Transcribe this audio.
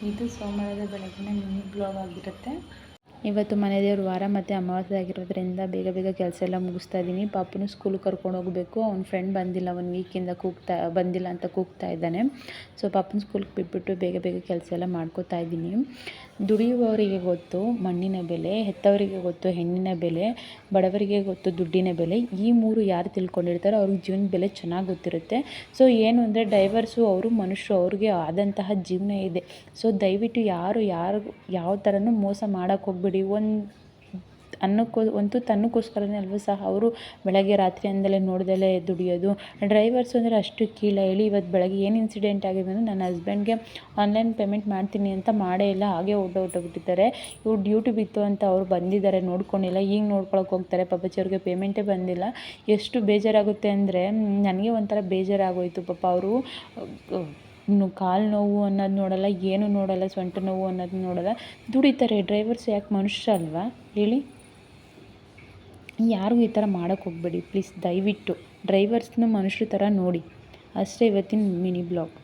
ಇದು ಸೋಮವಾರದ ಬೆಳಗಿನ ಮಿನಿ ಬ್ಲಾಗ್ ಆಗಿರುತ್ತೆ. ಇವತ್ತು ಮನೆ ವಾರ ಮತ್ತು ಅಮಾವಾಸ್ಯೆ ಆಗಿರೋದ್ರಿಂದ ಬೇಗ ಬೇಗ ಕೆಲಸ ಎಲ್ಲ ಮುಗಿಸ್ತಾ ಇದ್ದೀನಿ ಪಾಪನು ಸ್ಕೂಲಿಗೆ ಕರ್ಕೊಂಡು ಹೋಗಬೇಕು. ಅವ್ನ ಫ್ರೆಂಡ್ ಬಂದಿಲ್ಲ ಒಂದು ವೀಕಿಂದ ಕೂಗ್ತಾ, ಬಂದಿಲ್ಲ ಅಂತ ಕೂಗ್ತಾ ಇದ್ದಾನೆ. ಸೊ ಪಾಪನ ಸ್ಕೂಲ್ಗೆ ಬಿಟ್ಬಿಟ್ಟು ಬೇಗ ಬೇಗ ಕೆಲಸ ಎಲ್ಲ ಮಾಡ್ಕೋತಾ ಇದ್ದೀನಿ ದುಡಿಯುವವರಿಗೆ ಗೊತ್ತು ಮಣ್ಣಿನ ಬೆಲೆ, ಹೆತ್ತವರಿಗೆ ಗೊತ್ತು ಹೆಣ್ಣಿನ ಬೆಲೆ, ಬಡವರಿಗೆ ಗೊತ್ತು ದುಡ್ಡಿನ ಬೆಲೆ. ಈ ಮೂರು ಯಾರು ತಿಳ್ಕೊಂಡಿರ್ತಾರೋ ಅವ್ರಿಗೆ ಜೀವನ ಬೆಲೆ ಚೆನ್ನಾಗಿ ಗೊತ್ತಿರುತ್ತೆ. ಸೊ ಏನು ಅಂದರೆ ಡೈವರ್ಸು ಅವರು ಮನುಷ್ಯರು ಅವ್ರಿಗೆ ಆದಂತಹ ಜೀವನ ಇದೆ. ಸೊ ದಯವಿಟ್ಟು ಯಾರು ಯಾರು ಯಾವ ಥರನೂ ಮೋಸ ಮಾಡೋಕ್ಕೆ ಹೋಗ್ಬೇಡಿ ಒಂದು ಅನ್ನಕ್ಕೋ, ಒಂದು ತುತ್ತು ಅಲ್ವ ಸಹ ಅವರು ಬೆಳಗ್ಗೆ ರಾತ್ರಿ ಅಂದಲೇ ನೋಡ್ದಲೇ ದುಡಿಯೋದು. ಡ್ರೈವರ್ಸ್ ಅಂದರೆ ಅಷ್ಟು ಕೀಳ. ಹೇಳಿ ಇವತ್ತು ಬೆಳಗ್ಗೆ ಏನು ಇನ್ಸಿಡೆಂಟ್ ಆಗಿದೆ ಅಂದರೆ ನನ್ನ ಹಸ್ಬೆಂಡ್ಗೆ ಆನ್ಲೈನ್ ಪೇಮೆಂಟ್ ಮಾಡ್ತೀನಿ ಅಂತ ಮಾಡೇ ಇಲ್ಲ, ಹಾಗೆ ಹೊಟ್ಟೋಗ್ಬಿಟ್ಟಿದ್ದಾರೆ ಇವ್ರು ಡ್ಯೂಟಿ ಬಿತ್ತು ಅಂತ ಅವ್ರು ಬಂದಿದ್ದಾರೆ, ನೋಡ್ಕೊಂಡಿಲ್ಲ. ಈಗ ನೋಡ್ಕೊಳಕ್ಕೆ ಹೋಗ್ತಾರೆ. ಪಾಪಚ್ಚಿ ಅವ್ರಿಗೆ ಪೇಮೆಂಟೇ ಬಂದಿಲ್ಲ. ಎಷ್ಟು ಬೇಜಾರಾಗುತ್ತೆ ಅಂದರೆ ನನಗೆ ಒಂಥರ ಬೇಜಾರಾಗೋಯಿತು. ಪಾಪ ಅವರು ಕಾಲು ನೋವು ಅನ್ನೋದು ನೋಡಲ್ಲ, ಏನು ನೋಡಲ್ಲ, ಸೊಂಟ ನೋವು ಅನ್ನೋದು ನೋಡಲ್ಲ. ದುಡಿತಾರೆ ಡ್ರೈವರ್ಸ್ ಯಾಕೆ ಮನುಷ್ಯ ಅಲ್ವಾ? ಹೇಳಿ. ಯಾರಿಗೂ ಈ ಥರ ಮಾಡೋಕ್ಕೆ ಹೋಗಬೇಡಿ ಪ್ಲೀಸ್ ದಯವಿಟ್ಟು. ಡ್ರೈವರ್ಸ್ನ ಮನುಷ್ಯರ ಥರ ನೋಡಿ. ಅಷ್ಟೇ ಇವತ್ತಿನ ಮಿನಿ ಬ್ಲಾಗ್